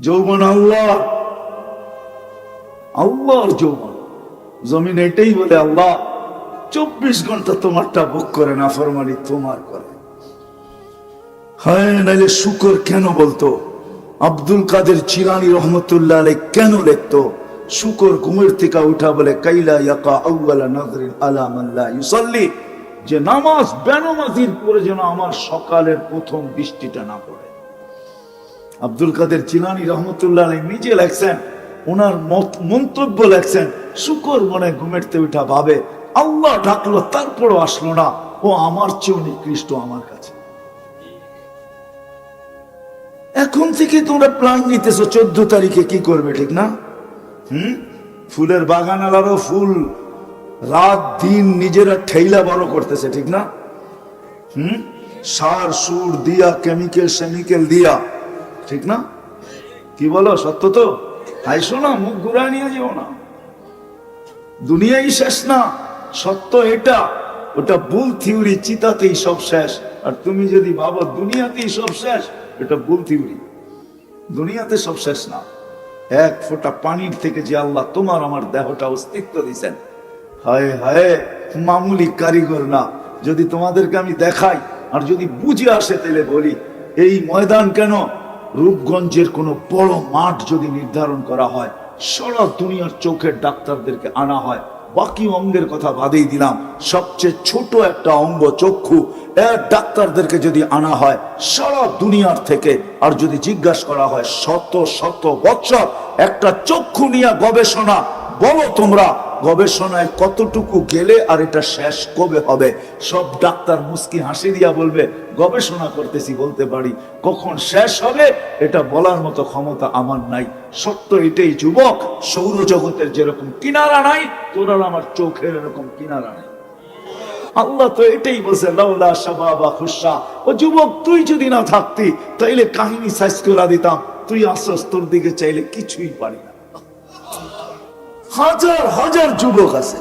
যৌবন আল্লাহ। আল্লাহর যৌবন। জমিন এটাই বলে আল্লাহ, চব্বিশ ঘণ্টা তোমারটা ভোগ করে না ফরমানি তোমার করে। হ্যাঁ নাইলে শুকর কেন বলতো? আব্দুল কাদের চিরানি রহমতুল্লাহ আলাই কেন লিখতো? শুকর ঘুমের থেকে উঠা বলে, কাইলা ইয়াকা আউয়ালা নাজরিন আলা মাল্লা ইউসাল্লি। যে নামাজ বেনামাজির পরে যেন আমার সকালের প্রথম বৃষ্টিটা না পড়ে। আব্দুল কাদের চিলানি রহমতুল্লাহ আলাই নিজে লেখছেন, ওনার মন্তব্য লেখছেন, শুকর মনে ঘুমেরতে উঠা ভাবে, আল্লাহ ডাকলো তারপরও আসলো না, ও আমার চেয়েও নিকৃষ্ট আমার কাছে। এখন থেকে তোমরা প্ল্যান নিতেছো, চোদ্দ তারিখে কি করবে, ঠিক না? হুম? ফুলের বাগান আলারও ফুল রাত দিন নিজেরা ঠেইলা বড় করতেছে, ঠিক না? হুম? সার, সুর দিয়া, কেমিক্যাল, সেমিক্যাল দিয়া ঠিক না? কি বলো, সত্য তো? হাইসো না মুখ ঘুরায় নিয়ে যেও না। দুনিয়াই শেষ না, সত্য এটা। ওটা ভুল থিওরি, চিতাতেই সব শেষ। আর তুমি যদি ভাবো দুনিয়াতেই সব শেষ, এটা ভুল থিওরি। দুনিয়াতে সব শেষ না। এক ফোঁটা পানির থেকে যে আল্লাহ তোমার আমার দেহটা অস্তিত্ব দিছেন। হায় হায়, মামুলি কারিগর না। যদি তোমাদেরকে আমি দেখাই, আর যদি বুঝে আসে তাহলে বলি, এই ময়দান কেন? রূপগঞ্জের কোনো বড় মাঠ যদি নির্ধারণ করা হয়, সারা দুনিয়ার চোখের ডাক্তারদেরকে আনা হয়। বাকি অঙ্গের কথা বাদেই দিলাম। সবচেয়ে ছোট একটা অঙ্গ চক্ষু এর ডাক্তারদেরকে যদি আনা হয়, সারা দুনিয়ার থেকে। আর যদি জিজ্ঞাসা করা হয়, শত শত বছর একটা চক্ষু নিয়ে গবেষণা বলো তোমরা, গবেষণায় কতটুকু গেলে আর এটা শেষ কবে হবে? সব ডাক্তার মুস্কি হাসি দিয়া বলবে, গবেষণা করতেছি বলতে পারি। কখন শেষ হবে, এটা বলার মতো ক্ষমতা আমার নাই। সত্য এটাই, যুবক, সৌরজগতের যেরকম কিনারা নাই, তোরার আমার চোখের এরকম কিনারা নাই। আল্লাহ তো এটাই বলছে, লাউলা শাবাবা খুশা। ও যুবক, তুই যদি না থাকতি, তাইলে কাহিনী সাইজ করে দিতাম। তুই আসস তোর দিকে চাইলে কিছুই পারি না। হাজার হাজার যুবক আছে।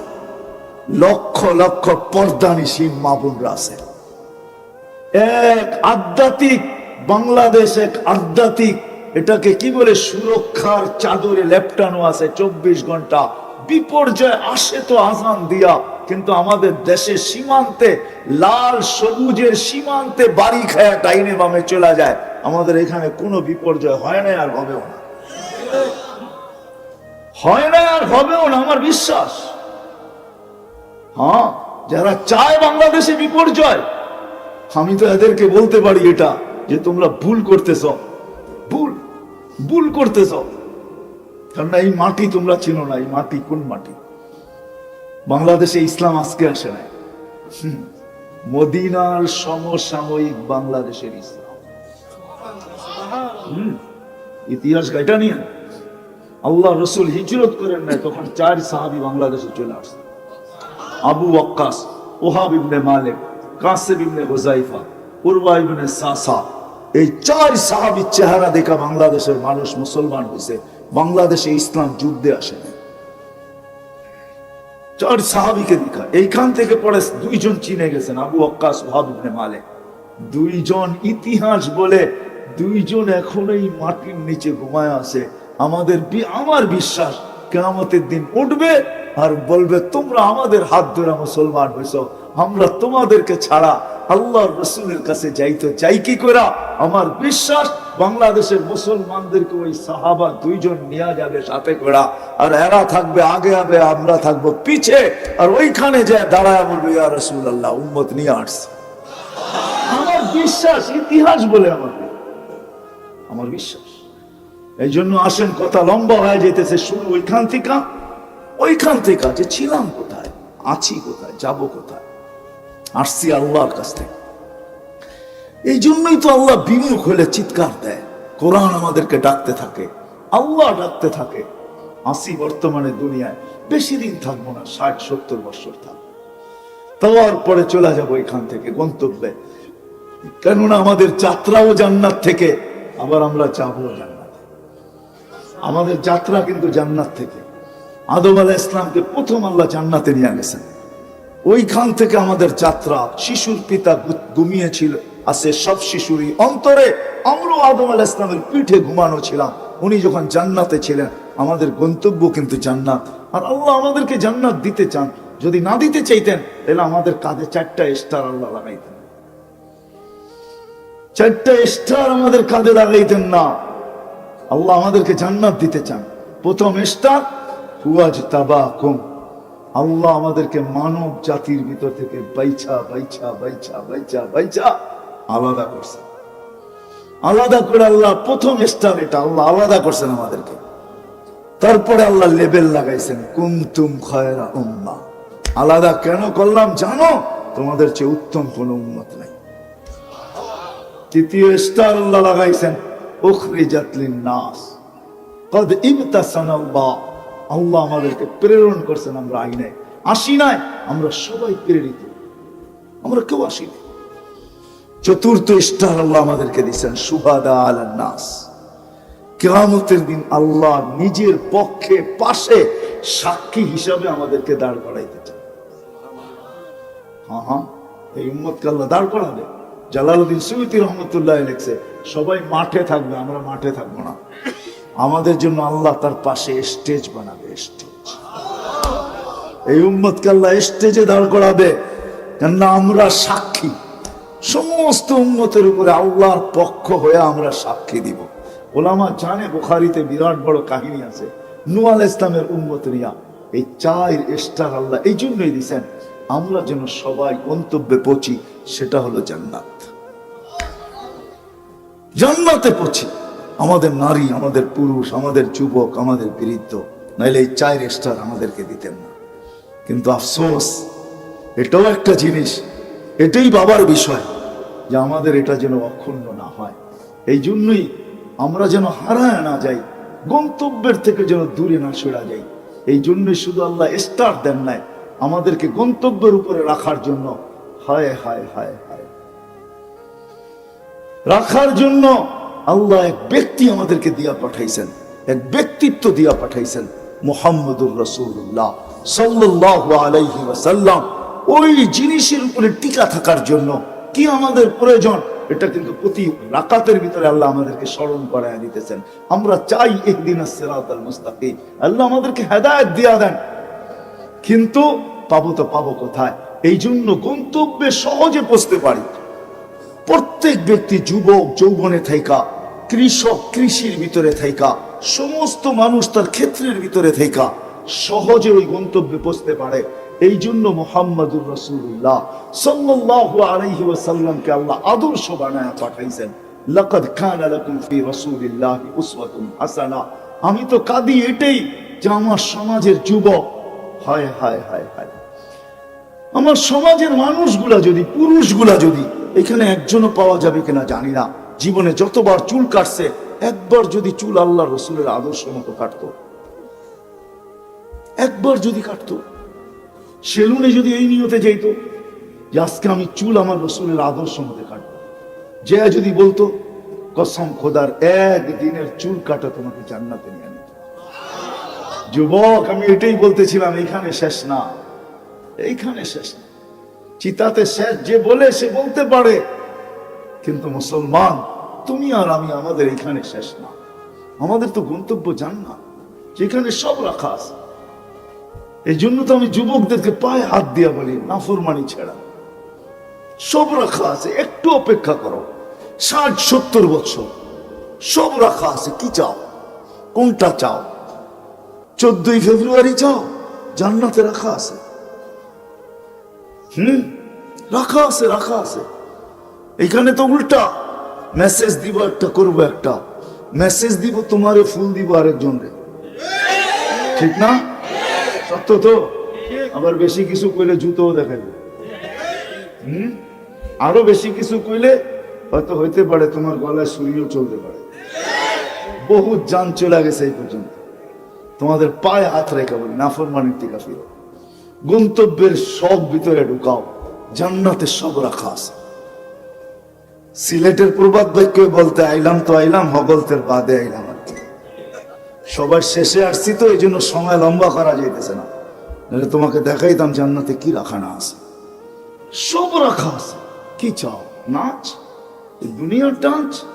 লক্ষ লক্ষ পর্দানিসীন মা বোনরা আছে। এক আধ্যাত্মিক, বাংলাদেশ এক আধ্যাত্মিক, এটাকে কি বলে সুরক্ষার চাদরে লেপটানো আছে চব্বিশ ঘণ্টা। বিপর্যয় আসে তো আসান দিয়া, কিন্তু আমাদের দেশের সীমান্তে, লাল সবুজের সীমান্তে বাড়ি খায়া ডাইনে বামে চলে যায়। আমাদের এখানে কোনো বিপর্যয় হয় না আর হবেও না। হয় না আর হবেও না, আমার বিশ্বাস। হ্যাঁ যারা চায় বাংলাদেশে বিপর্যয়, আমি তো এদেরকে বলতে পারি এটা, যে তোমরা ভুল করতেছ। ভুল ভুল করতেছ। কারণ এই মাটি তোমরা চিনো না, এই মাটি কোন মাটি? বাংলাদেশে ইসলাম আজকে আসে না। মদিনার সমসাময়িক বাংলাদেশের ইসলাম। ইতিহাস গাইটা নিয়ে আল্লাহ রসুল হিজরত করেন নাই, তখন চার সাহাবি বাংলাদেশে চলে আসছে। আবু ওয়াক্কাস, ওহাব ইবনে মালিক, কাসিম ইবনে হুজাইফা উরওয়া ইবনে সাসা, এই চার সাহাবীর চেহারা দেখা বাংলাদেশের মানুষ মুসলমান হয়েছে বাংলাদেশে ইসলাম যুদ্ধে আসে চার সাহাবিকে দেখা, এইখান থেকে পরে দুইজন চিনে গেছেন, আবু ওয়াক্কাস, ওহাব ইবনে মালিক। দুইজন ইতিহাস বলে দুইজন এখন এই মাটির নিচে ঘুমায় আছে আমাদের আমার বিশ্বাস? কেয়ামতের দিন উঠবে আর বলবে, তোমরা আমাদের হাত ধরে মুসলমান হয়েছ। আমরা তোমাদেরকে ছাড়া আল্লাহ রসুলের কাছে যাইতে চাই কি করা? আমার বিশ্বাস, বাংলাদেশের মুসলমানদেরকে ওই সাহাবা দুইজন নিয়ে যাবে সাথে করা। আর এরা থাকবে, আগে আগে আমরা থাকব পিছে। আর ওইখানে যে দাঁড়ায় বলবে, ইয়া রসুল আল্লাহ উম্মত নিয়ে আসছে। আমার বিশ্বাস, ইতিহাস বলে আমাকে। আমার বিশ্বাস। এই জন্য আসেন, কথা লম্বা হয়ে যেতেছে। শুরু ওইখান থেকে ওইখান থেকে যে ছিলাম কোথায়, আছি কোথায়, যাব কোথায়, আসছি আল্লাহর কাছ থেকে। এই জন্যই তো আল্লাহ বিমুখ হলে চিৎকার দেয়। কোরআন আমাদেরকে ডাকতে থাকে, আল্লাহ ডাকতে থাকে। আসি বর্তমানে দুনিয়ায়, বেশি দিন থাকব না, ষাট, সত্তর বছর থাকব তার পরে চলে যাব এখান থেকে গন্তব্যে। কেননা আমাদের যাত্রাও জান্নাত থেকে, আবার আমরা যাব জান্নাত। আমাদের যাত্রা কিন্তু জান্নাত থেকে। আদম আলাহ ইসলামকে প্রথম আল্লাহ জান্নাতে নিয়ে গেছেন ওইখান থেকে আমাদের যাত্রা শিশুর পিতা ঘুমিয়েছিল আছে সব শিশুরই অন্তরে আমরাও আদম আলাহ ইসলামের পিঠে ঘুমানো ছিলাম। উনি যখন জান্নাতে ছিলেন, আমাদের গন্তব্য কিন্তু জান্নাত। আর আল্লাহ আমাদেরকে জান্নাত দিতে চান। যদি না দিতে চাইতেন, তাহলে আমাদের কাঁধে চারটা স্টার আল্লাহ লাগাইতেন। চারটা স্টার আমাদের কাঁধে লাগাইতেন না। আল্লাহ আমাদেরকে জান্নাত দিতে চান। প্রথম স্টার হুয়াজ তাবাকুম আল্লাহ আমাদেরকে মানব জাতির ভিতর থেকে বাইছা বাইছা বাইছা বাইছা বাইছা আলাদা করছে। আলাদা করে আল্লাহ প্রথম স্টার এটা, আল্লাহ আলাদা করছেন আমাদেরকে। তারপরে আল্লাহ লেবেল লাগাইছেন কুমতুম খয়রা উম্মা। আলাদা কেন করলাম জানো? তোমাদের চেয়ে উত্তম কোন উন্মত নাই। তৃতীয় স্টার আল্লাহ লাগাইছেন উখরিজাত লিন-নাস। কদ আল্লাহ আমাদেরকে প্রেরণ করছেন আমরা আইনে আসি নাই, আমরা সবাই প্রেরিত। আমরা কেউ আসি চতুর্থ স্টার আল্লাহ আমাদেরকে দিচ্ছেন সুহাদা আলান নাস কেরামতের দিন আল্লাহ নিজের পক্ষে পাশে সাক্ষী হিসাবে আমাদেরকে দাঁড় করাইতে চান। হ্যাঁ হ্যাঁ এই উম্মতকে আল্লাহ দাঁড় করাবে জালালউদ্দিন সুইতি রহমতুল্লাহ লিখছে, সবাই মাঠে থাকবে, আমরা মাঠে থাকব না। আমাদের জন্য আল্লাহ তার পাশে স্টেজ বানাবে স্টেজ এই উম্মতকে আল্লাহ স্টেজে দাঁড় করাবে, কেননা আমরা সাক্ষী। সমস্ত উন্মতের উপরে আল্লাহর পক্ষ হয়ে আমরা সাক্ষী দিব। ওলামা জানে বুখারিতে বিরাট বড় কাহিনী আছে নুয়াল ইসলামের উন্মত রিয়া এই চার স্টার আল্লাহ এই জন্যই দিছেন, আমরা যেন সবাই গন্তব্যে পৌঁছি, সেটা হলো জান্নাত। জান্নাতে পৌঁছি আমাদের নারী, আমাদের পুরুষ, আমাদের যুবক, আমাদের বৃদ্ধ, নাইলে এই চার স্টার আমাদেরকে দিতেন না। কিন্তু আফসোস, এটাও একটা জিনিস, এটাই বাবার বিষয় যে আমাদের এটা যেন অক্ষুণ্ণ না হয়। এই জন্যই আমরা যেন হারায় না যাই, গন্তব্যের থেকে যেন দূরে না সরা যাই। এই জন্যই শুধু আল্লাহ স্টার দেন নাই, আমাদেরকে গন্তব্যের উপরে রাখার জন্য হায় হায় হায়। রাখার জন্য আল্লাহ এক ব্যক্তি আমাদেরকে দিয়া পাঠাইছেন, এক ব্যক্তিত্ব দিয়া পাঠাইছেন, মোহাম্মদুর রসুল্লাহ সাল্লাহ আলাইহি ওয়াসাল্লাম। ওই জিনিসের উপরে টিকা থাকার জন্য কি আমাদের প্রয়োজন? এটা কিন্তু প্রতি রাকাতের ভিতরে আল্লাহ আমাদেরকে স্মরণ করায় দিতেছেন। আমরা চাই একদিন সিরাতাল মুস্তাকিম। আল্লাহ আমাদেরকে হেদায়ত দিয়া দেন। কিন্তু পাবো তো পাবো কোথায়? এই জন্য গন্তব্যে সহজে পৌঁছতে পারি। প্রত্যেক ব্যক্তি যুবক, যৌবনে থাইকা, কৃষক, কৃষির ভিতরে থাইকা, সমস্ত মানুষ তার ক্ষেত্রের ভিতরে থাইকা, সহজে ওই গন্তব্যে পৌঁছতে পারে। এই জন্য মোহাম্মদুর রসুল্লাহ সাল্লাল্লাহু আলাইহি ওয়াসাল্লামকে আল্লাহ আদর্শ বানায় পাঠাইছেন। লাকাদ কানা লাকুম ফি রাসূলিল্লাহি উসওয়াতুন হাসানা। আমি তো কাঁদি এটাই যে আমার সমাজের যুবক। হায় হায় হায় হায়। আমার সমাজের মানুষগুলা যদি, পুরুষগুলা যদি এখানে একজনও পাওয়া যাবে কিনা জানি না। জীবনে যতবার চুল কাটছে, একবার যদি চুল আল্লাহ রসুলের আদর্শ মতো কাটতো। একবার যদি কাটতো। সেলুনে যদি এই নিয়তে যাইতো যে আজকে আমি চুল আমার রসুলের আদর্শ মতো কাটবো। যে যদি বলতো, কসম খোদার, একদিনের চুল কাটা তোমাকে জান্নাতে নিয়ে নিত যুবক, আমি এটাই বলতেছিলাম এইখানে শেষ না। এইখানে শেষ না। চিতাতে শেষ, যে বলে সে বলতে পারে। কিন্তু মুসলমান, তুমি আর আমি আমাদের এখানে শেষ না। আমাদের তো গন্তব্য জান না যেখানে সব রাখা আছে। এই জন্য তো আমি যুবকদেরকে পায়ে হাত দিয়া বলি, নাফরমানি ছেড়া। সব রাখা আছে, একটু অপেক্ষা করো। ষাট, সত্তর বছর, সব রাখা আছে, কি চাও? কোনটা চাও? চোদ্দই ফেব্রুয়ারি চাও? জান্নাতে রাখা আছে। হুম? রাখা আছে রাখা আছে। এখানে তো উল্টা। মেসেজ দিব একটা, করব একটা। মেসেজ দিব, তোমারে ফুল দিব আরেকজন ঠিক না? সত্য তো? আবার বেশি কিছু কইলে জুতোও দেখাবে হুম? আরও বেশি কিছু কইলে হয়তো হইতে পারে তোমার গলায় সুরিও চলতে পারে। বহু যান চলে গেছে এই পর্যন্ত। তোমাদের পায়ে হাত রেখে বলি, নাফরমানির টিকা ফিরো। গন্তব্যের সব ভিতরে ঢুকাও জান্নাতে সব রাখা আছে। সিলেটের প্রবাদ বাক্য বলতে আইলাম তো আইলাম, হগলতের বাদে আইলাম আর কি। সবার শেষে আসছি তো, এই জন্য সময় লম্বা করা যাইতেছে না। নাহলে তোমাকে দেখাইতাম জান্নাতে কি রাখা না আছে। সব রাখা আছে। কি চাও? নাচ? দুনিয়ার ডান্স?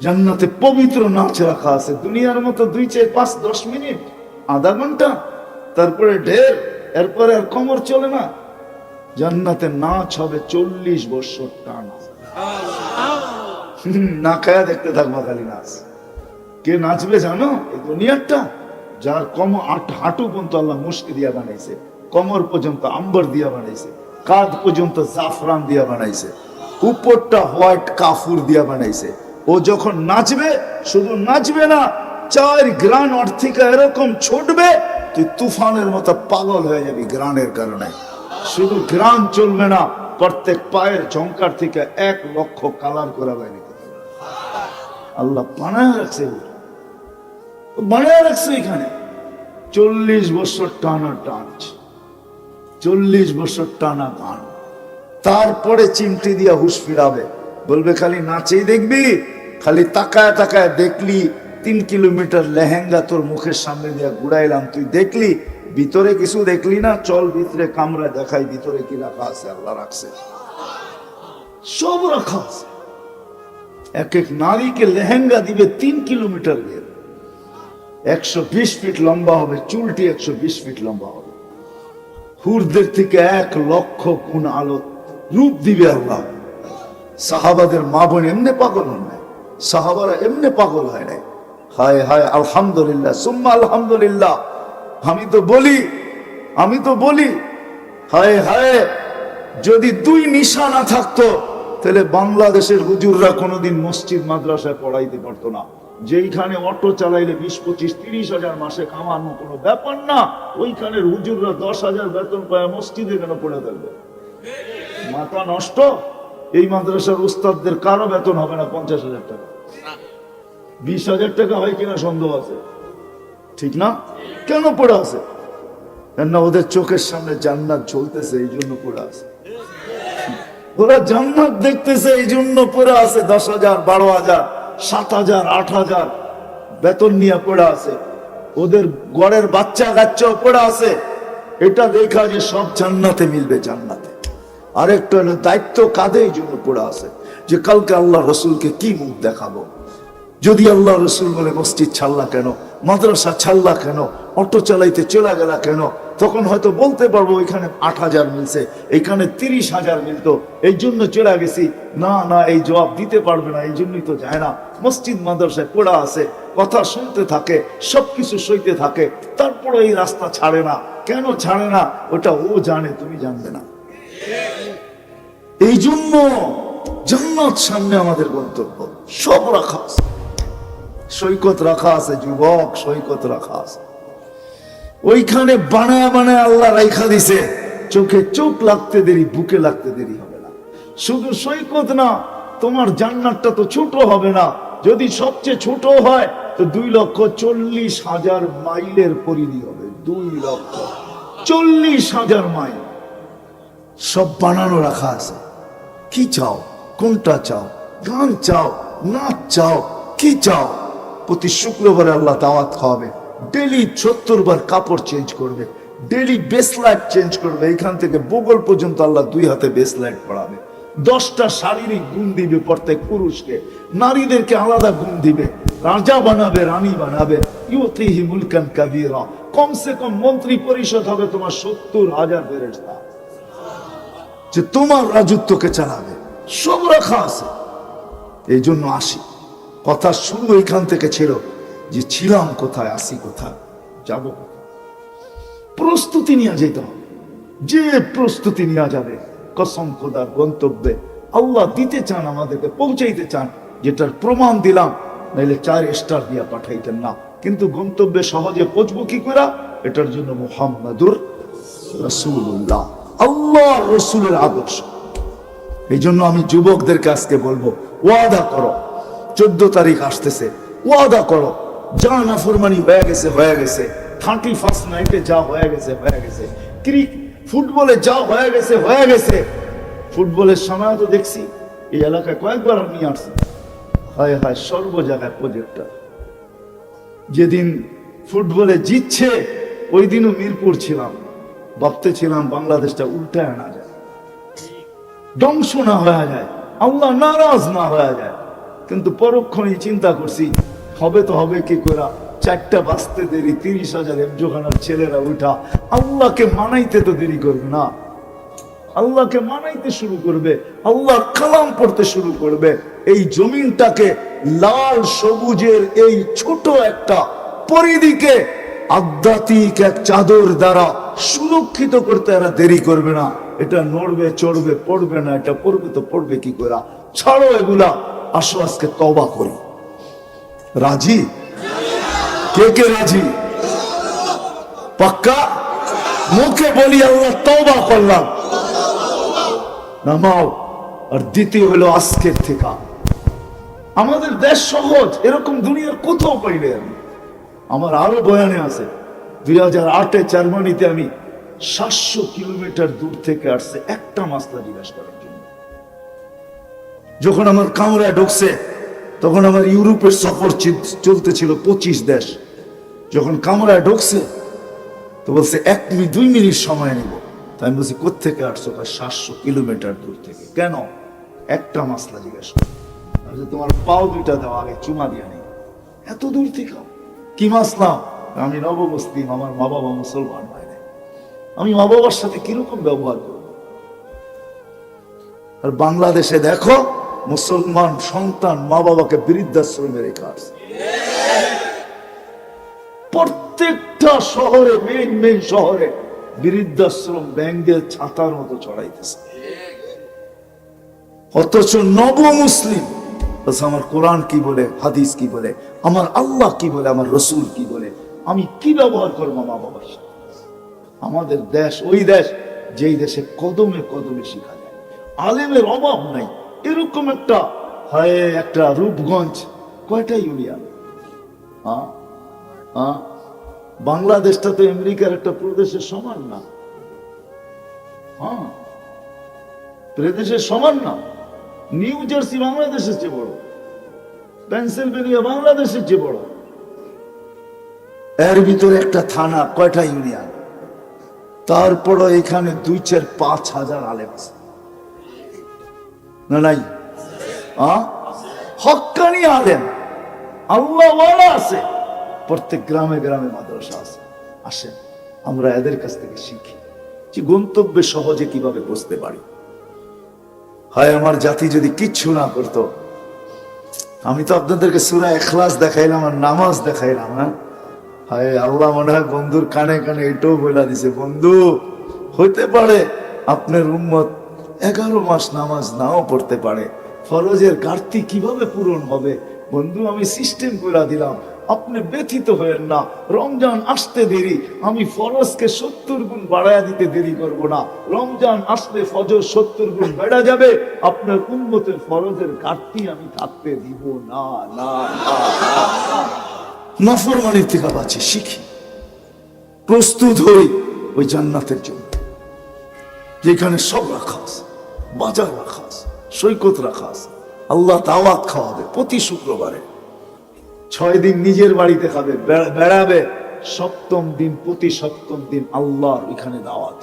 জান্নাতে পবিত্র নাচ রাখা আছে। দুনিয়ার মতো দুই চার পাঁচ দশ মিনিট, আধা ঘণ্টা? তারপরে ঢের, এরপরে আর কমর চলে না। জান্নাতে নাচ হবে চল্লিশ বছর টানা না খায়া দেখতে থাকবা খালি নাচ। কে নাচবে জানো? এই দুনিয়ারটা। যার কম আট- হাঁটু পর্যন্ত আল্লাহ মুষ্টি দিয়া বানাইছে। কমর পর্যন্ত আম্বর দিয়া বানাইছে। কাঁধ পর্যন্ত জাফরান দিয়া বানাইছে। উপরটা হোয়াইট কাফুর দিয়া বানাইছে। ও যখন নাচবে, শুধু নাচবে না, চার গ্রান অর্থিকা এরকম ছুটবে তুই তুফানের মতো পাগল হয়ে যাবি গ্রানের কারণে। শুধু গ্রান চলবে না, প্রত্যেক পায়ের ঝঙ্কার থেকে এক লক্ষ কালার করা বাইরে আল্লাহ বানায় রাখছে বানায় রাখছে এখানে। চল্লিশ বছর টানা টানছ চল্লিশ বছর টানা গান। তারপরে চিমটি দিয়া হুশ ফিরাবে। বলবে, খালি নাচেই দেখবি, খালি তাকায় তাকায় দেখলি তিন কিলোমিটার লেহেঙ্গা তোর মুখের সামনে দিয়ে ঘুরাইলাম। তুই দেখলি? ভিতরে কিছু দেখলি না? চল ভিতরে কামরা দেখাই, ভিতরে কি রাখা আছে? আল্লাহ রাখছে। সব রাখা আছে। এক এক নারীকে লেহেঙ্গা দিবে তিন কিলোমিটার বের একশো বিশ ফিট লম্বা হবে, চুলটি একশো বিশ ফিট লম্বা হবে। হুরদের থেকে এক লক্ষ গুণ আলো রূপ দিবে আল্লাহ। সাহাবাদের মা বোন এমনি পাগল হন নাই। সাহাবারা এমনি পাগল হয় নাই। হায় হায়, আলহামদুলিল্লাহ, সুম্মা আলহামদুলিল্লাহ। আমি তো বলি, আমি তো বলি, হায় হায়, যদি দুই নিশা না থাকতো, তাহলে বাংলাদেশের হুজুররা কোনোদিন মসজিদ, মাদ্রাসায় পড়াইতে পারতো না। যেইখানে অটো চালাইলে বিশ, পঁচিশ, তিরিশ হাজার মাসে কামানো কোনো ব্যাপার না ওইখানের হুজুররা দশ হাজার বেতন পায়, মসজিদে কেন পড়ে থাকবে? মাথা নষ্ট? এই মাদ্রাসার উস্তাদদের কারও বেতন হবে না পঞ্চাশ হাজার টাকা? বিশ হাজার টাকা হয় কিনা সন্দেহ আছে। ঠিক না? কেন পড়ে আছে? কেননা ওদের চোখের সামনে জান্নাত ঝলতেছে এই জন্য পড়ে আছে। ওরা জান্নাত দেখতেছে, এই জন্য পড়ে আছে দশ হাজার, বারো হাজার, সাত হাজার, আট হাজার। বেতন নিয়ে পড়ে আছে। ওদের গড়ের বাচ্চা কাচ্চাও পড়ে আছে। এটা দেখা যে সব জান্নাতে মিলবে জান্নাতে। আরেকটা হলো দায়িত্ব কাঁধে এই জন্য পড়ে আছে? যে কালকে আল্লাহ রসুলকে কি মুখ দেখাবো? যদি আল্লাহ রসুল বলে, মসজিদ ছাড়লা কেন? মাদ্রাসা ছাড়লা কেন? অটো চালাইতে চলে গেলা কেন? তখন হয়তো বলতে পারব, এখানে আট হাজার মিলছে, এখানে তিরিশ হাজার মিলতো, এই জন্য চলে গেছি। না না, এই জবাব দিতে পারবে না, এই জন্যই তো যায় না। মসজিদ মাদ্রাসায় পড়া আছে, কথা শুনতে থাকে, সবকিছু সইতে থাকে তারপরে এই রাস্তা ছাড়ে না। কেন ছাড়ে না? ওটা ও জানে, তুমি জানবে না। এই জন্য জান্নাত সামনে আমাদের গন্তব্য। সব রাখা আছে। সৈকত রাখা আছে, যুবক, সৈকত রাখা আছে। ওইখানে বানায় বানায় আল্লাহ রাইখা দিছে। চোখে চোখ লাগতে দেরি, বুকে লাগতে দেরি হবে না। শুধু সৈকত না, তোমার জান্নাতটা তো ছোট হবে না। যদি সবচেয়ে ছোট হয়, তো দুই লক্ষ চল্লিশ হাজার মাইলের পরিধি হবে। দুই লক্ষ চল্লিশ হাজার মাইল। সব বানানো রাখা আছে। কি চাও? কোনটা চাও? গান চাও? নাচ চাও? কি চাও? প্রতি শুক্রবারে আল্লাহ দাওয়াত খাওয়াবে। ডেলি সত্তর বার কাপড় চেঞ্জ করবে। ডেলি বেসলাইট চেঞ্জ করবে। এখান থেকে বগল পর্যন্ত আল্লাহ দুই হাতে বেসলাইট পড়াবে। দশটা শারীরিক গুণ দিবে প্রত্যেক পুরুষকে। নারীদেরকে আলাদা গুণ দিবে। রাজা বানাবে, রানী বানাবে। ইউতিহি মুলকান কাবিরা। কমসে কম মন্ত্রী পরিষদ হবে তোমার সত্তর হাজার ফেরেস্তা যে তোমার রাজত্বকে চালাবে। সব রাখা আছে। এই জন্য আসি। কথা শুরু এখান থেকে ছিল যে ছিলাম কোথায়, আসি কোথায়, যাব প্রস্তুতি নিয়ে যেতে যে প্রস্তুতি নেওয়া যাবে, কসম খোদার গন্তব্যে আল্লাহ দিতে চান, আমাদেরকে পৌঁছাইতে চান, যেটার প্রমাণ দিলাম, নাইলে চার স্টার দিয়া পাঠাইতেন না। কিন্তু গন্তব্যে সহজে পৌঁছবো কি করে এটার জন্য মোহাম্মদুর রসুল্লাহ আল্লাহ রসুলের আদর্শ। এই জন্য আমি যুবকদেরকে আজকে বলব, ওয়াদা করো। চোদ্দ তারিখ আসতেছে। ওয়াদা করো, যা নাফরমানি হয়ে গেছে হয়ে গেছে। থার্টি ফার্স্ট নাইটে যা হয়ে গেছে হয়ে গেছে। ক্রিক, ফুটবলে যা হয়ে গেছে হয়ে গেছে। ফুটবলের সময় তো দেখছি, এই এলাকায় কয়েকবার আমি আসছি। হায় হায়, সর্ব জায়গায় প্রজেক্টটা যেদিন ফুটবলে জিতছে, ওই দিনও মিরপুর ছিলাম। ভাবতে ছিলাম বাংলাদেশটা উল্টে আনা যায়। ধ্বংস না হয়ে যায়। আল্লাহ নারাজ না হয়ে যায়। কিন্তু পরক্ষণে চিন্তা করছি, হবে তো হবে কি করে চারটা বাঁচতে দেরি, তিরিশ হাজার একজোখানার ছেলেরা উঠা, আল্লাহকে মানাইতে তো দেরি করবে না। আল্লাহকে মানাইতে শুরু করবে, আল্লাহর কালাম পড়তে শুরু করবে। এই জমিনটাকে লাল সবুজের এই ছোট একটা পরিধিকে আধ্যাত্মিক এক চাদর দ্বারা সুরক্ষিত করতে এরা দেরি করবে না। এটা নড়বে, চড়বে, পড়বে না, এটা পড়বে তো পড়বে কি করে ছাড়ো এগুলা আসো আজকে তবা করি। রাজি? কে কে রাজি? পাক্কা? মুখে বলি আল্লাহ তবা করলাম। নামাও। আর দ্বিতীয় হলো আজকের থেকে। আমাদের দেশ সহজ, এরকম দুনিয়ার কোথাও পাইলে আমি। আমার আরও বয়ানে আছে, দুই হাজার আটে জার্মানিতে আমি সাতশো কিলোমিটার দূর থেকে আসছে, একটা মাস্তা জিজ্ঞাসা করার জন্য যখন আমার কামরায় ঢুকছে, তখন আমার ইউরোপের সফর চলতেছিল পঁচিশ দেশ। যখন কামরায় ঢুকছে, তো বলছে, এক মিনিট, দুই মিনিট সময় নিব। তাই আমি বলছি কোথেকে আসছো? সাতশো কিলোমিটার দূর থেকে। কেন? একটা মাসলা জিজ্ঞাসা। তোমার পাও দুইটা দাও, আগে চুমা দিয়া নেই এত দূর থেকে? কি মাসলাম আমি নবমুসলিম, আমার মা বাবা মুসলমান বাইরে আমি মা বাবার সাথে কীরকম ব্যবহার করব? আর বাংলাদেশে দেখো মুসলমান সন্তান মা বাবাকে বৃদ্ধাশ্রমে রেখে আসছে। প্রত্যেকটা শহরে মেন মেন শহরে বৃদ্ধাশ্রম ব্যাঙ্গের ছাতার মতো চড়াইতেছে। অথচ নব মুসলিম আমার কোরআন কি বলে? হাদিস কি বলে? আমার আল্লাহ কি বলে? আমার রসুল কি বলে? আমি কি ব্যবহার করব মা বাবার আমাদের দেশ, ওই দেশ, যেই দেশে কদমে কদমে শিখা যায়। আলেমের অভাব নাই। এরকম একটা হয়, একটা রূপগঞ্জ। কয়টা ইউনিয়ন? বাংলাদেশটা তো আমেরিকার একটা প্রদেশের সমান না? প্রদেশের সমান না? নিউ জার্সি বাংলাদেশের চেয়ে বড়। পেন্সিলভেনিয়া বাংলাদেশের চেয়ে বড়। এর ভিতরে একটা থানা, কয়টা ইউনিয়ন? তারপরও এখানে দুই চার পাঁচ হাজার আলেম আছে। না, নাই? আ? হক্কানি আলেম। আল্লাহ আছে। প্রত্যেক গ্রামে গ্রামে মাদ্রাসা আছে। আসেন আমরা এদের কাছ থেকে শিখি। যে গন্তব্যে সহজে কীভাবে বুঝতে পারি। হয় আমার জাতি যদি কিচ্ছু না করতো। আমি তো আপনাদেরকে সুরা এখলাস দেখাইলাম আর নামাজ দেখাইলাম হ্যাঁ? হায় আল্লাহ, মনে হয় বন্ধুর কানে কানে এটাও বলে দিছে। বন্ধু, হইতে পারে আপনার উম্মত এগারো মাস নামাজ নাও পড়তে পারে। ফরজের ঘাটতি কীভাবে পূরণ হবে? বন্ধু, আমি সিস্টেম করে দিলাম। আপনি ব্যথিত হয়েন না। রমজান আসতে দেরি। আমি ফরজকে সত্তর গুণ বাড়ায়া দিতে দেরি করব না। রমজান আসলে ফজর সত্তর গুণ বেড়া যাবে। আপনার উন্মতের ফরজের ঘাটতি আমি থাকতে দিব না না না। নফরমানির থেকে বাঁচি, শিখি। প্রস্তুত হই ওই জান্নাতের জন্য। যেখানে সব রাখা আছে। বাজার রাখা আছে সৈকত রাখা আছে আল্লাহ দাওয়াত খাওয়াবে প্রতি শুক্রবারে। ছয় দিন নিজের বাড়িতে খাবে বেড়াবে, সপ্তম দিন, প্রতি সপ্তম দিন আল্লাহর এখানে দাওয়াত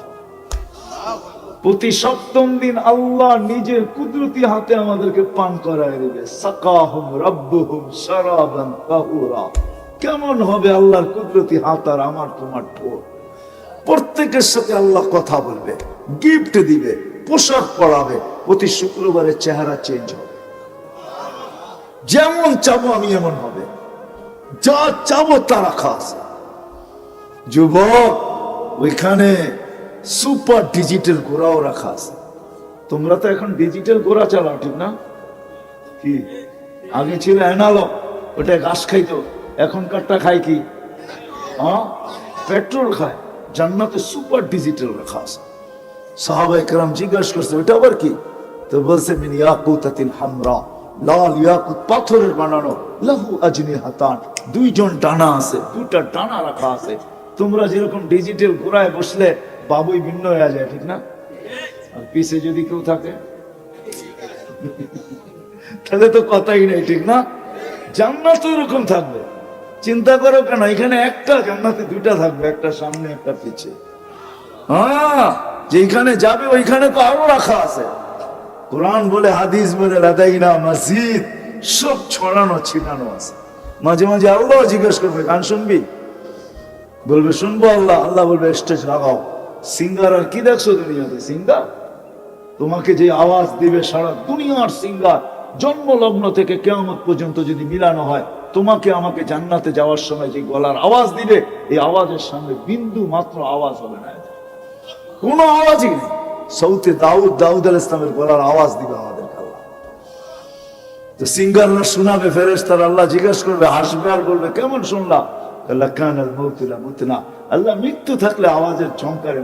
প্রতি সপ্তম দিন আল্লাহ নিজের কুদরতি হাতে আমাদেরকে পান করায় দেবে। সাকাহুম রব্বুহুম শারাবান তাহুরা কেমন হবে আল্লাহর কুদরতি হাত আর আমার তোমার ঠোঁট? প্রত্যেকের সাথে আল্লাহ কথা বলবে, গিফট দিবে। পোশাক পরাবে, প্রতি শুক্রবারে চেহারা চেঞ্জ হবে। যেমন চাবো আমি এমন হবে। যা চাবো তা রাখা আছে যুবক, ওইখানে সুপার ডিজিটাল ঘোড়াও রাখা আছে। তোমরা তো এখন ডিজিটাল ঘোড়া চালাও, ঠিক না? কি? আগে ছিল অ্যানালগ ওটা ঘাস খাইতো। এখনকারটা খায় কি? হ্যাঁ? পেট্রোল খায়। জান্নাতে সুপার ডিজিটাল রাখা আছে। জিজ্ঞাসা করছে আবার কি? তো বলছে, মিন ইয়াকুতাতিল হামরা। লাল ইয়াকুত পাথরের বানানো, লাহু আজনি হাতান দুইজন ডানা আছে ডানা রাখা আছে। তোমরা যেরকম ডিজিটাল ঘোড়ায় বসলে বাবুই ভিন্ন হয়ে যায়, ঠিক না? আর পিছে যদি কেউ থাকে? তাহলে তো কথাই নেই, ঠিক না? জান্নাত এরকম থাকবে। চিন্তা করো কেন, এখানে একটা জান্নাতে দুইটা থাকবে, একটা সামনে, একটা পিছে। হ্যাঁ যেখানে যাবে ওইখানে তো আরও রাখা আছে। কোরআন বলে, হাদিস বলে, লাদাইনা মসজিদ সব ছড়ানো, ছিটানো আছে। মাঝে মাঝে আল্লাহ জিজ্ঞেস করবে, গান শুনবি? বলবে, শুনব আল্লাহ। আল্লাহ বলবে, স্টেজ লাগাও। সিঙ্গার আর কি দেখছ দুনিয়াতে? সিঙ্গার? তোমাকে যে আওয়াজ দিবে সারা দুনিয়ার সিঙ্গার জন্ম লগ্ন থেকে কেয়ামত পর্যন্ত যদি মিলানো হয়, তোমাকে আমাকে জান্নাতে যাওয়ার সময় যে গলার আওয়াজ দিবে, এই আওয়াজের সামনে বিন্দু মাত্র আওয়াজ হবে না। কোনো আওয়াজই নেই। সৌতে দাউদ দাউদ আল ইসলামের গলার আওয়াজ দিবে আমাদের তো সিঙ্গাররা শোনাবে ফেরেস্তার আল্লাহ জিজ্ঞেস করবে, হাসবে আর বলবে, কেমন শুনলাম? আল্লাহ মৃত্যু থাকলে আওয়াজের চমকারে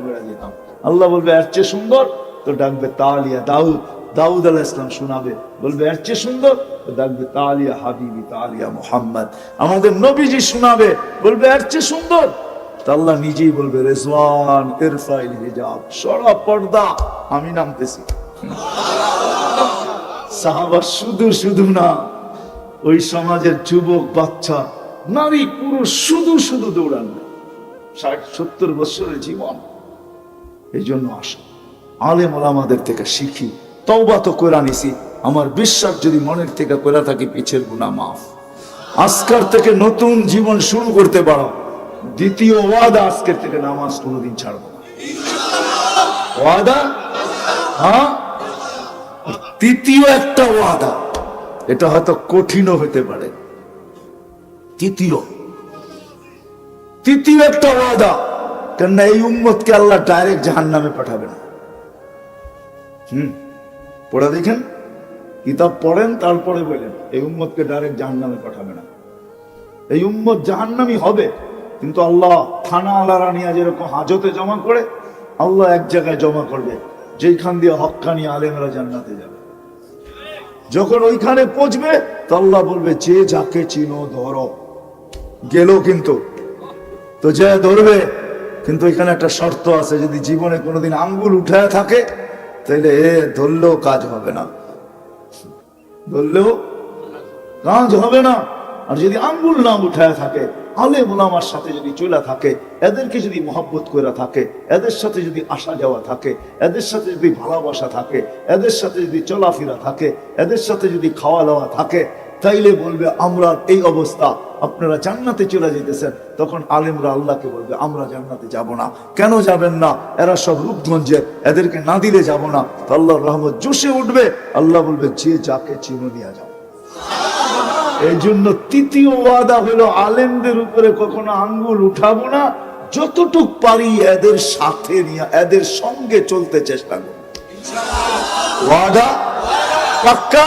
আল্লাহ বলবে, এর চেয়ে সুন্দর? তো ডাকবে, তালিয়া দাউদ। দাউদ আলাহ ইসলাম শোনাবে, বলবে, এর চেয়ে সুন্দর? তো ডাকবে, তালিয়া হাবিবি, তালিয়া মোহাম্মদ। আমাদের নবীজি শোনাবে, বলবে, এর চেয়ে সুন্দর? আল্লাহ নিজেই বলবে, রেজওয়ান ইরফাইল হিজাব, সরা পর্দা আমি নামতেছি। সাহাবা শুধু শুধু না, ওই সমাজের যুবক, বাচ্চা, নারী, পুরুষ শুধু শুধু দৌড়ান না। ষাট, সত্তর বছরের জীবন। এই জন্য আসো। আলেম ওলামাদের থেকে শিখি, তওবা তো করে নিছি। আমার বিশ্বাস যদি মনের থেকে করে থাকি, পিছের গুণা মাফ। আজকার থেকে নতুন জীবন শুরু করতে পারো। দ্বিতীয় ওয়াদা আজকের থেকে নামাজ কোনোদিন ছাড়বো ওয়াদা? হ্যাঁ? তৃতীয় একটা ওয়াদা। এটা হয়তো কঠিনও হতে পারে। তৃতীয়। তৃতীয় একটা ওয়াদা, কেননা এই উম্মতকে আল্লাহ ডাইরেক্ট জাহান নামে পাঠাবে না। হুম? পড়া দেখেন? কিতাব পড়েন, তারপরে বলেন, এই উম্মতকে ডাইরেক্ট জাহান নামে পাঠাবে না। এই উম্মত জাহান্নামি হবে। কিন্তু আল্লাহ থানা আলারা নিয়ে যেরকম হাজতে জমা করে, আল্লাহ এক জায়গায় জমা করবে যেখান দিয়ে হক্কানি আলেমরা জান্নাতে যাবে। যখন ওইখানে পৌঁছবে, তো আল্লাহ বলবে, যে যাকে চিনো ধরো। গেল কিন্তু। তো যে ধরবে, কিন্তু এখানে একটা শর্ত আছে, যদি জীবনে কোনোদিন আঙ্গুল উঠায় থাকে তাহলে এ ধরলেও কাজ হবে না। ধরলেও কাজ হবে না। আর যদি আঙ্গুল না উঠায় থাকে আলে মোলামার সাথে যদি চলে থাকে, এদেরকে যদি মহব্বত করে থাকে, এদের সাথে যদি আসা যাওয়া থাকে, এদের সাথে যদি ভালোবাসা থাকে, এদের সাথে যদি চলাফেরা থাকে, এদের সাথে যদি খাওয়া দাওয়া থাকে, তাইলে বলবে, আমরা এই অবস্থা, আপনারা জান্নাতে চলে যেতেছেন তখন আলেমরা আল্লাহকে বলবে, আমরা জান্নাতে যাব না। কেন যাবেন না? এরা সব রূপগঞ্জে, এদেরকে না দিলে যাব না। আল্লাহর রহমত জোশে উঠবে। আল্লাহ বলবে, যে যাকে চিনো নিয়ে যাও। এই জন্য তৃতীয় ওয়াদা হলো আলেমদের উপরে কখনো আঙ্গুল উঠাবো না। যতটুক পারি এদের সাথে নিয়ে, এদের সঙ্গে চলতে চেষ্টা করব। ওয়াদা? পাক্কা?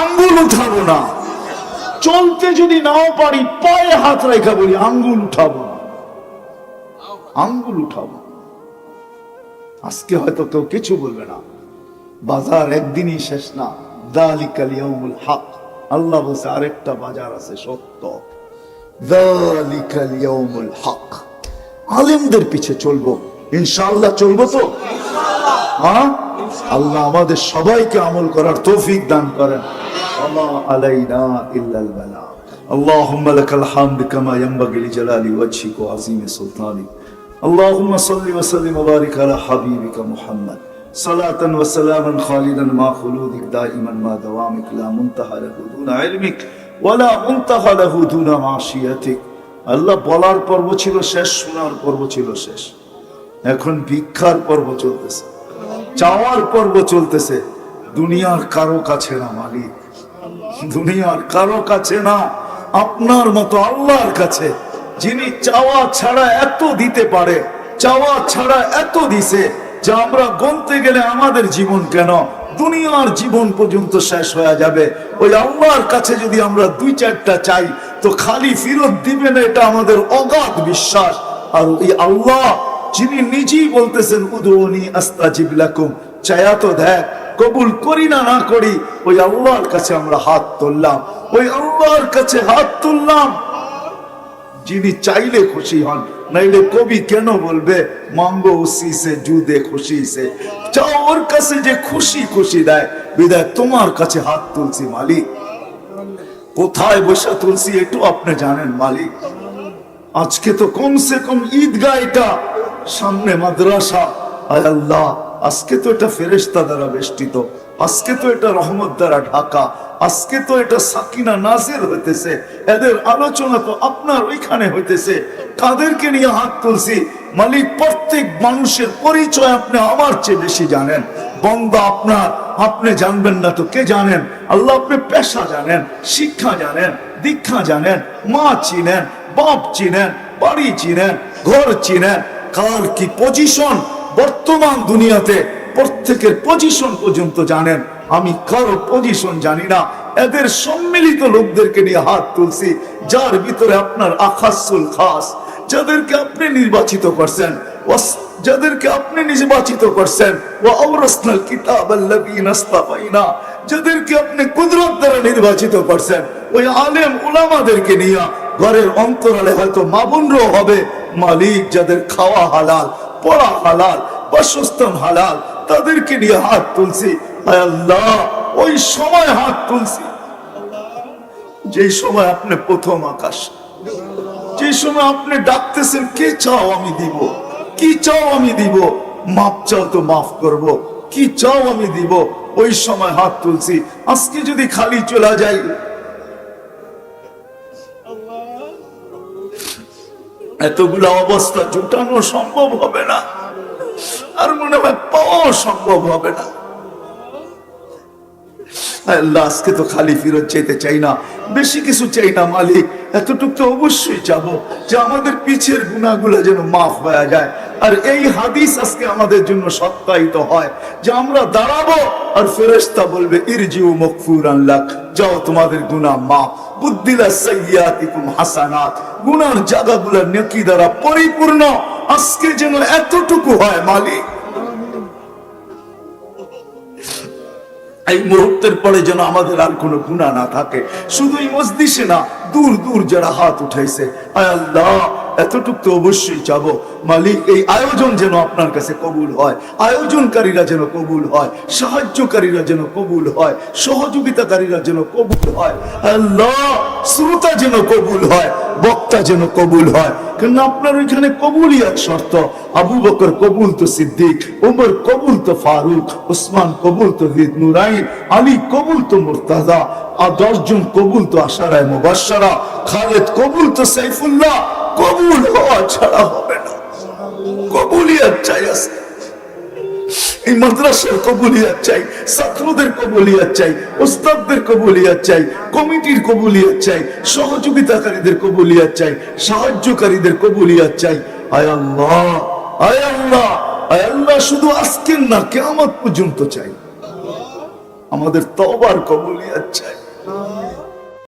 আঙ্গুল উঠাবো না। চলতে যদি নাও পারি, পায়ে হাত রেখা বলি, আঙ্গুল উঠাবো আঙ্গুল উঠাবো আজকে হয়তো কেউ কিছু বলবে না। বাজার একদিনই শেষ না। দালিকাল ইয়াউমুল হক। আল্লাহ বলছে আরেকটা বাজার আছে সত্য দালিকাল ইয়াউমুল হক আলেমদের পিছে চলবো ইনশাআল্লাহ চলবো তো হ্যাঁ আল্লাহ আমাদের সবাইকে আমল করার তৌফিক দান করেন ওমা আলাইনা ইল্লাল বালা اللهم لك الحمد كما ينبغي لجلال وجهك وعظيم سلطانك اللهم صل وسلم وبارك على حبيبك محمد صلاة وسلاما خالدا مع خلودك دائما مع دوامك لا منتهى له دون علمك ولا منتهى له دون معصيتك আল্লাহ বলার পর্ব ছিল শেষ শোনার পর্ব ছিল শেষ এখন ভিক্ষার পর্ব চলতেছে চাওয়ার পর্ব চলতেছে দুনিয়ার কারো কাছে না মালিক দুনিয়ার কারো কাছে না আপনার মতো আল্লাহর কাছে যিনি চাওয়া ছাড়া এত দিতে পারে চাওয়া ছাড়া এত দিছে যে আমরা গনতে গেলে আমাদের জীবন কেন? দুনিয়ার জীবন পর্যন্ত শেষ হয়ে যাবে। ওই আল্লাহর কাছে যদি আমরা দুই চারটা চাই, তো খালি ফিরত দিবেন এটা আমাদের অগাধ বিশ্বাস। আর ওই আল্লাহ, যিনি নিজেই বলতেছেন, উদৌনি আস্তাজিব লাকুম। চায়া তো দেখ, কবুল করি না না করি, ওই আল্লাহর কাছে আমরা হাত তুললাম। ওই আল্লাহর কাছে হাত তুললাম। যিনি চাইলে খুশি হন নাইলে কবি কেন বলবে, মাঙ্গো উসি সে, জুদে খুশি সে। চাও ওর কাছে যে খুশি খুশি দেয়, বিদায় তোমার কাছে হাত তুলছি মালিক। কোথায় বসে তুলছি একটু আপনি জানেন মালিক। আজকে তো কমসে কম ঈদগাহ এটা সামনে মাদ্রাসা আল্লাহ, আজকে তো এটা ফেরেশতা দ্বারা বেষ্টিত, আজকে তো এটা রহমত দ্বারা ঢাকা, আজকে তো এটা সাকিনা নাজির হইতেছে, এদের আলোচনা তো আপনার ওইখানে হইতেছে, কাদেরকে নিয়ে হাত তুলছি? মালিক, প্রত্যেক মানুষের পরিচয় আপনি আমার চেয়ে বেশি জানেন বন্দা আপনার, আপনি জানবেন না তো কে জানেন? আল্লাহ আপনি পেশা জানেন, শিক্ষা জানেন, দীক্ষা জানেন, মা চিনেন, বাপ চিনেন, বাড়ি চিনেন, ঘর চিনেন, কার কি পজিশন বর্তমান দুনিয়াতে প্রত্যেকের পজিশন পর্যন্ত জানেন। আমি কারও পজিশন জানি না। এদের সম্মিলিত লোকদেরকে নিয়ে হাত তুলছি, যার ভিতরে আপনার আখাসুল খাস। যাদেরকে আপনি নির্বাচিত করছেন যাদেরকে আপনি নির্বাচিত করছেন যাদেরকে আপনি কুদরত দ্বারা নির্বাচিত করছেন, ওই আলেম উলামাদেরকে নিয়ে ঘরের অন্তরালে হয়তো মাবুনরও হবে, মালিক যাদের খাওয়া হালাল, পড়া হালাল বাসস্থান হালাল, তাদেরকে নিয়ে হাত তুলছি। আল্লাহ, ওই সময় হাত তুলছি। যেই সময় আপনি প্রথম আকাশ, যে সময় আপনি ডাকতেছেন, কে চাও আমি দিব? কি চাও আমি দিব? মাপ চাও তো মাফ করব। কি চাও আমি দিব? ওই সময় হাত তুলছি। আজকে যদি খালি চলে যাই, এতগুলা অবস্থা জুটানো সম্ভব হবে না। সম্ভব হবে না। তো খালি ফিরত চাইতে চাই না। বেশি কিছু চাই না মালিক। এতটুকু তো অবশ্যই যাব যে আমাদের পিছের গুণাগুলো যেন মাফ হয়ে যায়। আর এই হাদিস আজকে আমাদের জন্য সত্যায়িত হয় যে আমরা দাঁড়াবো আর ফেরেশতা বলবে, ইরজিউ মকফুর আল্লাহ যাও, তোমাদের গুনাহ মাফ। বুদ্দিলা সাইয়াতিকুম হাসানাত। জায়গাগুলো নেকি দ্বারা পরিপূর্ণ। আজকে যেন এতটুকু হয় মালিক। এই মুহূর্তের পরে যেন আমাদের আর কোনো গুণা না থাকে। শুধুই মসজিষে না দূর দূর যারা হাত উঠাইছে। আয় আল্লাহ এতটুক তো অবশ্যই যাব। মালিক, এই আয়োজন যেন আপনার কাছে কবুল হয়, আয়োজনকারীরা যেন কবুল হয়, সাহায্যকারীরা যেন কবুল হয়, সহযোগিতাকারীরা যেন কবুল হয়, আল্লাহ, শ্রোতা যেন কবুল হয়, বক্তা যেন কবুল হয়। কেন আপনার ওইখানে কবুলই এক শর্ত। আবু বকর কবুল তো সিদ্দিক উমর কবুল তো ফারুক, ওসমান কবুল তো হিদ নুরাইন, আলী কবুল তো মুর্তাজা, আর দশজন কবুল তো আশারায় মুবাসারা খালেদ কবুল তো সাইফুল্লাহ কবুল হওয়া ছাড়া হবে না। কবুলিয়াত চাই আছে এই মাদ্রাসার কবুলিয়াত চাই, ছাত্রদের কবুলিয়াত চাই, ওস্তাদদের কবুলিয়াত চাই, কমিটির কবুলিয়াত চাই, সহযোগিতাকারীদের কবুলিয়াত চাই, সাহায্যকারীদের কবুলিয়াত চাই। আয় আল্লাহ আয় আল্লাহ আয় আল্লাহ, শুধু আজকের না কেমন পর্যন্ত চাই। আমাদের তবার কবুলিয়াত চাই।